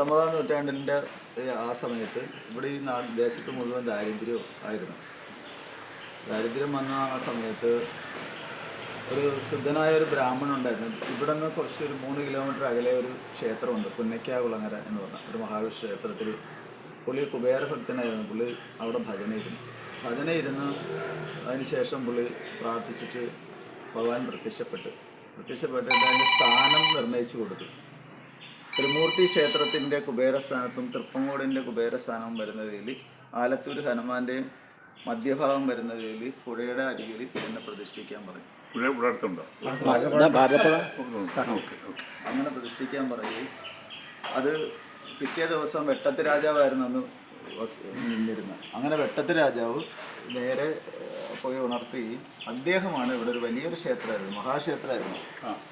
പത്തൊമ്പതാം നൂറ്റാണ്ടിന്റെ ആ സമയത്ത് ഇവിടെ ഈ നാട് ദേശത്ത് മുഴുവൻ ദാരിദ്ര്യം ആയിരുന്നു. ദാരിദ്ര്യം വന്ന ആ സമയത്ത് ഒരു ശുദ്ധനായ ഒരു ബ്രാഹ്മണൻ ഉണ്ടായിരുന്നു. ഇവിടെ നിന്ന് കുറച്ച് ഒരു മൂന്ന് കിലോമീറ്റർ അകലെ ഒരു ക്ഷേത്രമുണ്ട് പുന്നയ്ക്കാകുളങ്ങര എന്ന് പറഞ്ഞ ഒരു മഹാവിഷ്ണു ക്ഷേത്രത്തിൽ പുള്ളി കുബേരഭക്തനായിരുന്നു പുള്ളി അവിടെ ഭജന ഇരുന്നു ഭജന ഇരുന്ന് അതിനുശേഷം പുള്ളി പ്രാർത്ഥിച്ചിട്ട് ഭഗവാൻ പ്രത്യക്ഷപ്പെട്ടു. പ്രത്യക്ഷപ്പെട്ടിട്ട് അതിന്റെ സ്ഥാനം നിർണയിച്ചു കൊടുത്തു. ത്രിമൂർത്തി ക്ഷേത്രത്തിന്റെ കുബേരസ്ഥാനത്തും തൃപ്പങ്ങോടിന്റെ കുബേരസ്ഥാനവും വരുന്ന രീതിയിൽ ആലത്തൂർ ഹനുമാന്റെയും മധ്യഭാഗം വരുന്ന രീതിയിൽ പുഴയുടെ അരികിൽ എന്നെ പ്രതിഷ്ഠിക്കാൻ പറയും. ഇവിടെ അടുത്തുണ്ടോ? അങ്ങനെ പ്രതിഷ്ഠിക്കാൻ പറയും. അത് പിറ്റേ ദിവസം വെട്ടത്ത് രാജാവായിരുന്നു അന്ന് നിന്നിരുന്നത് അങ്ങനെ വെട്ടത്ത് രാജാവ് നേരെ ഉണർത്തുകയും അദ്ദേഹമാണ് ഇവിടെ ഒരു വലിയൊരു ക്ഷേത്രമായിരുന്നു മഹാക്ഷേത്രമായിരുന്നു.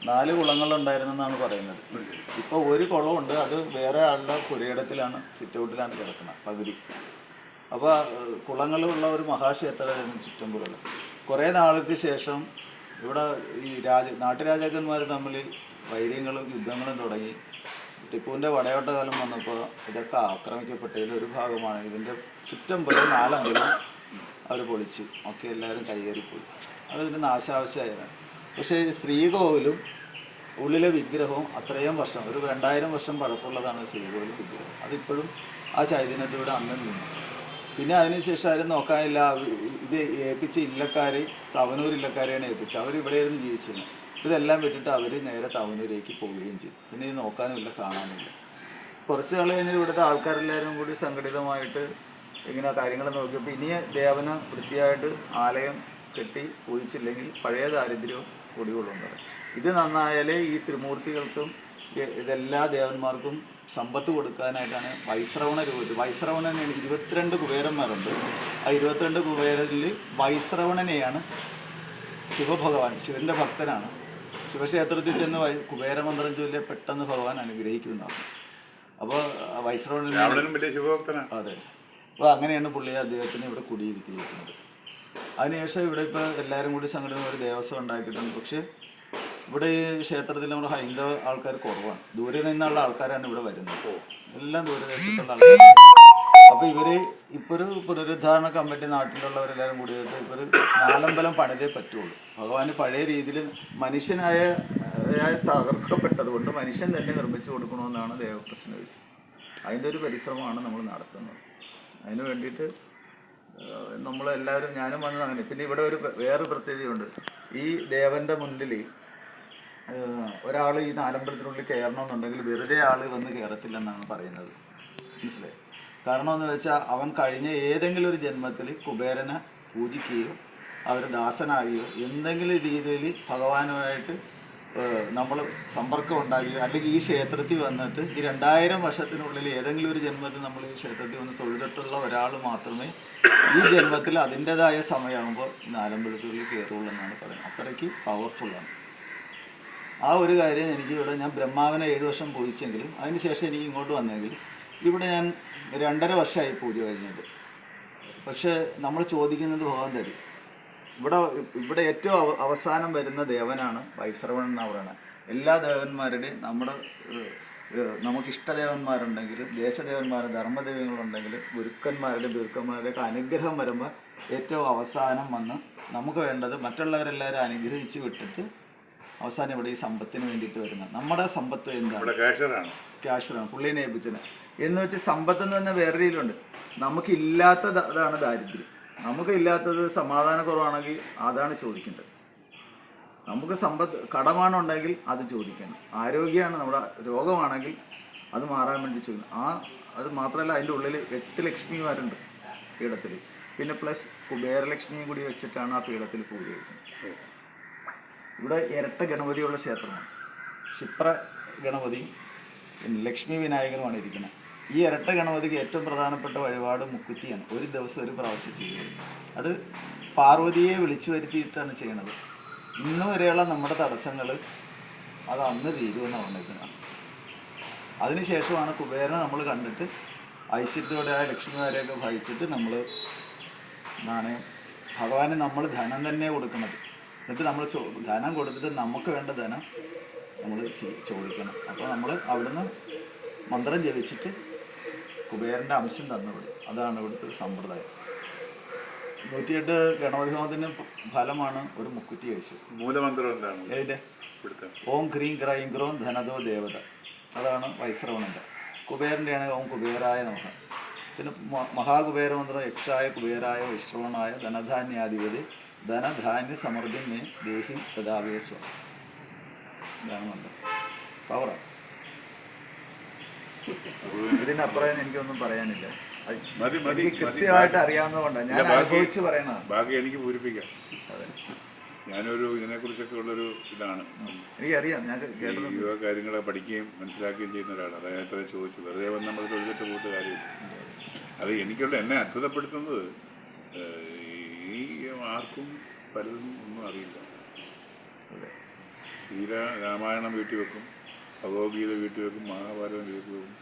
നാല് കുളങ്ങളുണ്ടായിരുന്നെന്നാണ് പറയുന്നത്. ഇപ്പോൾ ഒരു കുളമുണ്ട് അത് വേറെ ആളുടെ പുരയിടത്തിലാണ് സിറ്റൗട്ടിലാണ് കിടക്കുന്നത് പകുതി. അപ്പോൾ കുളങ്ങളുള്ള ഒരു മഹാക്ഷേത്രമായിരുന്നു ചുറ്റമ്പുകൾ. കുറേ നാൾക്ക് ശേഷം ഇവിടെ ഈ രാജ നാട്ടുരാജാക്കന്മാർ തമ്മിൽ വൈര്യങ്ങളും യുദ്ധങ്ങളും തുടങ്ങി. ടിപ്പുവിന്റെ വടയോട്ട കാലം വന്നപ്പോൾ ഇതൊക്കെ ആക്രമിക്കപ്പെട്ടതിൽ ഒരു ഭാഗമാണ്. ഇതിന്റെ ചുറ്റം പോലെ നാലെങ്കിലും അവർ പൊളിച്ചു. ഒക്കെ എല്ലാവരും കയ്യേറിപ്പോയി അതൊരു നാശാവശ്യമായതാണ് പക്ഷേ ശ്രീകോവിലും ഉള്ളിലെ വിഗ്രഹവും അത്രയും വർഷം ഒരു രണ്ടായിരം വർഷം പഴക്കമുള്ളതാണ് ശ്രീകോവിൽ വിഗ്രഹം. അതിപ്പോഴും ആ ചൈതന്യത്തിലൂടെ അന്ന് നിന്നു പിന്നെ അതിനുശേഷം ആരും നോക്കാനില്ല. ഇത് ഏൽപ്പിച്ച ഇല്ലക്കാർ തവനൂർ ഇല്ലക്കാരെയാണ് ഏൽപ്പിച്ചത്. അവർ ജീവിച്ചിരുന്നത്. ഇതെല്ലാം വിട്ടിട്ട് അവർ നേരെ തവനൂരേക്ക് പോവുകയും ചെയ്തു. പിന്നെ ഇത് നോക്കാനുമില്ല കാണാനുമില്ല കുറച്ച് നാൾ കഴിഞ്ഞ് ഇവിടുത്തെ ആൾക്കാരെല്ലാവരും കൂടി സംഘടിതമായിട്ട് ഇങ്ങനെ കാര്യങ്ങൾ നോക്കിയപ്പോൾ ഇനി ദേവന വൃത്തിയായിട്ട് ആലയം കെട്ടി പൂജിച്ചില്ലെങ്കിൽ പഴയ ദാരിദ്ര്യവും കുടികൊള്ളുന്നത് ഇത് നന്നായാലേ ഈ ത്രിമൂർത്തികൾക്കും ഇതെല്ലാ ദേവന്മാർക്കും സമ്പത്ത് കൊടുക്കാനായിട്ടാണ് വൈശ്രവണ രൂപത്തിൽ വൈശ്രവണനെ ഇരുപത്തിരണ്ട് കുബേരന്മാരുണ്ട്. ആ ഇരുപത്തിരണ്ട് കുബേരനിൽ വൈശ്രവണനെയാണ് ശിവഭഗവാൻ ശിവന്റെ ഭക്തനാണ്. ശിവക്ഷേത്രത്തിൽ ചെന്ന് വൈ- കുബേരമന്ത്രം ചൊല്ലിയ പെട്ടെന്ന് ഭഗവാൻ അനുഗ്രഹിക്കുന്നതാണ്. അപ്പോൾ വൈശ്രവണൻ അതെ. അപ്പോൾ അങ്ങനെയാണ് പുള്ളി അദ്ദേഹത്തിന് ഇവിടെ കുടിയിരുത്തിയിരിക്കുന്നത്. അതിനുശേഷം ഇവിടെ ഇപ്പോൾ എല്ലാവരും കൂടി സംഘടന ഒരു ദേവസ്വം ഉണ്ടാക്കിയിട്ടുണ്ട്. പക്ഷേ ഇവിടെ ഈ ക്ഷേത്രത്തിൽ നമ്മുടെ ഹൈന്ദവ ആൾക്കാർ കുറവാണ്. ദൂരെ നിന്നുള്ള ആൾക്കാരാണ് ഇവിടെ വരുന്നത്. എല്ലാം ദൂരദേശത്തുള്ള ആൾക്കാർ അപ്പോൾ ഇവർ ഇപ്പോൾ ഒരു പുനരുദ്ധാരണ കമ്മിറ്റി നാട്ടിലുള്ളവരെല്ലാവരും കൂടിയിട്ട് ഇപ്പോൾ നാലമ്പലം പണിതേ പറ്റുള്ളൂ. ഭഗവാന് പഴയ രീതിയിൽ മനുഷ്യനായ തകർക്കപ്പെട്ടത് കൊണ്ട് മനുഷ്യൻ തന്നെ നിർമ്മിച്ചു കൊടുക്കണമെന്നാണ് ദേവപ്രശ്നം ചോദിച്ചത് അതിന്റെ ഒരു പരിശ്രമമാണ് നമ്മൾ നടത്തുന്നത്. അതിന് വേണ്ടിയിട്ട് നമ്മളെല്ലാവരും ഞാനും വന്നത് അങ്ങനെ. പിന്നെ ഇവിടെ ഒരു വേറെ പ്രത്യേകതയുണ്ട്. ഈ ദേവന്റെ മുന്നിൽ ഒരാൾ ഈ നാലമ്പലത്തിനുള്ളിൽ കയറണമെന്നുണ്ടെങ്കിൽ വെറുതെ ആൾ വന്ന് കയറത്തില്ലെന്നാണ് പറയുന്നത്. മനസ്സിലായി? കാരണം എന്ന് വെച്ചാൽ അവൻ കഴിഞ്ഞ ഏതെങ്കിലും ഒരു ജന്മത്തിൽ കുബേരനെ പൂജിക്കുകയോ അവർ ദാസനാകുകയോ എന്തെങ്കിലും രീതിയിൽ ഭഗവാനുമായിട്ട് നമ്മൾ സമ്പർക്കം ഉണ്ടായി അല്ലെങ്കിൽ ഈ ക്ഷേത്രത്തിൽ വന്നിട്ട് ഈ രണ്ടായിരം വർഷത്തിനുള്ളിൽ ഏതെങ്കിലും ഒരു ജന്മത്തിൽ നമ്മൾ ഈ ക്ഷേത്രത്തിൽ വന്ന് തൊഴുതിട്ടുള്ള ഒരാൾ മാത്രമേ ഈ ജന്മത്തിൽ അതിന്റെതായ സമയമാകുമ്പോൾ നാലമ്പലത്തുള്ളിൽ കയറുള്ളൂ എന്നാണ് പറയുന്നത്. അത്രയ്ക്ക് പവർഫുള്ളാണ് ആ ഒരു കാര്യം എനിക്ക് ഇവിടെ ഞാൻ ബ്രഹ്മാവിനെ ഏഴ് വർഷം പൂജിച്ചെങ്കിലും അതിനുശേഷം എനിക്ക് ഇങ്ങോട്ട് വന്നെങ്കിൽ ഇവിടെ ഞാൻ രണ്ടര വർഷമായി പൂജ കഴിഞ്ഞത് പക്ഷേ നമ്മൾ ചോദിക്കുന്നത് ഭഗവാൻ തരും. ഇവിടെ ഇവിടെ ഏറ്റവും അവസാനം വരുന്ന ദേവനാണ് വൈശ്രവൺ എന്ന് പറയുന്നത്. എല്ലാ ദേവന്മാരുടെയും നമ്മുടെ നമുക്ക് ഇഷ്ടദേവന്മാരുണ്ടെങ്കിൽ ദേശദേവന്മാർ ധർമ്മദേവങ്ങളുണ്ടെങ്കിൽ ഗുരുക്കന്മാരുടെ ബിരുക്കന്മാരുടെ ഒക്കെ അനുഗ്രഹം വരുമ്പോൾ ഏറ്റവും അവസാനം വന്ന് നമുക്ക് വേണ്ടത് മറ്റുള്ളവരെല്ലാവരും അനുഗ്രഹിച്ച് വിട്ടിട്ട് അവസാനം ഇവിടെ ഈ സമ്പത്തിന് വേണ്ടിയിട്ട് വരുന്നത്. നമ്മുടെ സമ്പത്ത് എന്താണ്? ക്യാഷറാണ് പുള്ളിനെ ഏൽപ്പിച്ചത്. എന്ന് വെച്ച് സമ്പത്ത് എന്ന് പറഞ്ഞാൽ വേറെ രീതിയിലുണ്ട്. നമുക്കില്ലാത്ത അതാണ് ദാരിദ്ര്യം. നമുക്ക് ഇല്ലാത്തത് സമാധാന കുറവാണെങ്കിൽ അതാണ് ചോദിക്കേണ്ടത്. നമുക്ക് സമ്പത്ത് കടമാണുണ്ടെങ്കിൽ അത് ചോദിക്കണം. ആരോഗ്യമാണ് നമ്മുടെ രോഗമാണെങ്കിൽ അത് മാറാൻ വേണ്ടി ചോദിക്കണം. ആ അത് മാത്രമല്ല അതിന്റെ ഉള്ളിൽ എട്ട് ലക്ഷ്മിമാരുണ്ട് പീഠത്തിൽ പിന്നെ പ്ലസ് കുബേരലക്ഷ്മിയും കൂടി വെച്ചിട്ടാണ് ആ പീഠത്തിൽ പൂജ ഇവിടെ ഇരട്ട ഗണപതിയുള്ള ക്ഷേത്രമാണ്. ക്ഷിപ്ര ഗണപതി ലക്ഷ്മി വിനായകനുമാണ് ഇരിക്കുന്നത്. ഈ ഇരട്ട ഗണപതിക്ക് ഏറ്റവും പ്രധാനപ്പെട്ട വഴിപാട് മുക്കുറ്റിയാണ്. ഒരു ദിവസം ഒരു പ്രാവശ്യം ചെയ്യുന്നത്. അത് പാർവതിയെ വിളിച്ചു വരുത്തിയിട്ടാണ് ചെയ്യണത്. ഇന്ന് വരെയുള്ള നമ്മുടെ തടസ്സങ്ങൾ അത് അന്ന് തീരുമെന്ന് പറഞ്ഞിരിക്കുന്നത്. അതിനുശേഷമാണ് കുബേരനെ നമ്മൾ കണ്ടിട്ട് ഐശ്വര്യത്തോടെ ആ ലക്ഷ്മിമാരെയൊക്കെ ഭയച്ചിട്ട് നമ്മൾ നാണയം ഭഗവാന് നമ്മൾ ധനം തന്നെ കൊടുക്കുന്നത് എന്നിട്ട് നമ്മൾ ചോ ധനം കൊടുത്തിട്ട് നമുക്ക് വേണ്ട ധനം നമ്മൾ ചോദിക്കണം. അപ്പോൾ നമ്മൾ അവിടുന്ന് മന്ത്രം ജപിച്ചിട്ട് കുബേരന്റെ അംശം തന്നു വിടും അതാണ് ഇവിടുത്തെ ഒരു സമ്പ്രദായം. നൂറ്റിയെട്ട് ഗണപതി ഹോമത്തിന് ഫലമാണ് ഒരു മുക്കുറ്റി കഴിച്ചത്. മൂലമന്ത്രം എന്താണ്? ഏതിന്റെ ഓം ക്രീം ക്രൈം ക്രോം ധനതോ ദേവത. അതാണ് വൈശ്രവണന്റെ കുബേരന്റെയാണ് ഓം കുബേരായ നമുക്ക് പിന്നെ മഹാകുബേര മഹാകുബേരമന്ത്രം യക്ഷായ കുബേരായ വൈശ്രവണായ ധനധാന്യാധിപതി ധനധാന്യ സമൃദ്ധി മേ ദേഹി തഥാവേശ്വ ഇതാണ് മന്ത്രം. പവറാണ് ഇതിനപ്പുറം എനിക്കൊന്നും പറയാനില്ല. മതി മതി കൃത്യമായിട്ട് അറിയാവുന്നതുകൊണ്ടാണ്. ഞാൻ അനുഭവിച്ച് പറയണതാണ്. ബാക്കി എനിക്ക് പൂരിപ്പിക്കാം. ഞാനൊരു ഇതിനെക്കുറിച്ചൊക്കെ ഉള്ളൊരു ഇതാണ്. എനിക്കറിയാം. ഞാൻ യുവ കാര്യങ്ങളെ പഠിക്കുകയും മനസ്സിലാക്കുകയും ചെയ്യുന്ന ഒരാളാണ്. അതായത് എത്ര ചോദിച്ചു വെറുതെ വന്ന് നമ്മൾ തൊഴിലിട്ട് പോയിട്ട് കാര്യമില്ല. അത് എനിക്കുള്ള എന്നെ അത്ഭുതപ്പെടുത്തുന്നത് ഈ ആർക്കും പലതും ഒന്നും അറിയില്ല. അതെ. ശ്രീര രാമായണം വീട്ടിൽ വെക്കും ഭഗവത്ഗീത വീട്ടിൽ വെക്കും മഹാഭാരതം വീട്ടിൽ വെക്കും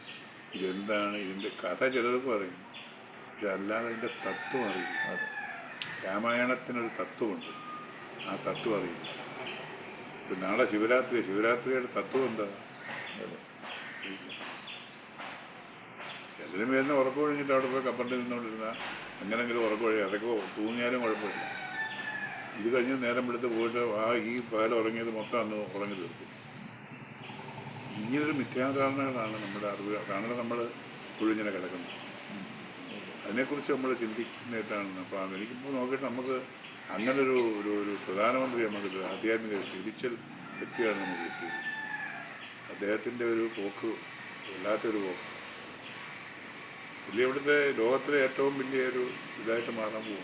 ഇതെന്താണ് ഇതിന്റെ കഥ ചിലർക്ക് അറിയും. പക്ഷെ അല്ലാതെ ഇതിന്റെ തത്വം അറിയില്ല. അതെ. രാമായണത്തിനൊരു തത്വമുണ്ട്. ആ തത്വം അറിയില്ല. ഇപ്പം നാളെ ശിവരാത്രി ശിവരാത്രിയുടെ തത്വം എന്താ? അതെ. എന്തിനും വരുന്ന ഉറക്കം ഒഴിഞ്ഞിട്ട് അവിടെ പോയി കപ്പറിൽ നിന്നുകൊണ്ടിരുന്ന എങ്ങനെങ്കിലും ഉറക്കം ഒഴിയും. അതൊക്കെ തൂങ്ങിയാലും കുഴപ്പമില്ല. ഇത് കഴിഞ്ഞ് നേരം എടുത്ത് പോയിട്ട് ആ ഈ പകൽ ഉറങ്ങിയത് മൊത്തം അന്ന് ഉറങ്ങി തീർക്കും. ഇങ്ങനൊരു മിഥ്യാധാരണകളാണ് നമ്മുടെ അറിവ്. അതാണ് നമ്മൾ കുഴിഞ്ഞിനെ കിടക്കുന്നത്. അതിനെക്കുറിച്ച് നമ്മൾ ചിന്തിക്കുന്നതായിട്ടാണ് അപ്പോൾ എനിക്കിപ്പോൾ നോക്കിയിട്ട് നമുക്ക് അങ്ങനൊരു ഒരു ഒരു പ്രധാനമന്ത്രി നമുക്ക് ആധ്യാത്മിക സ്പിരിച്വൽ വ്യക്തിയാണ് നമുക്ക് കിട്ടിയത്. അദ്ദേഹത്തിന്റെ ഒരു പോക്ക് വല്ലാത്തൊരു പോക്ക്. പുള്ളി ഇവിടുത്തെ ലോകത്തിലെ ഏറ്റവും വലിയ ഒരു ഇതായിട്ട് മാറാൻ പോകും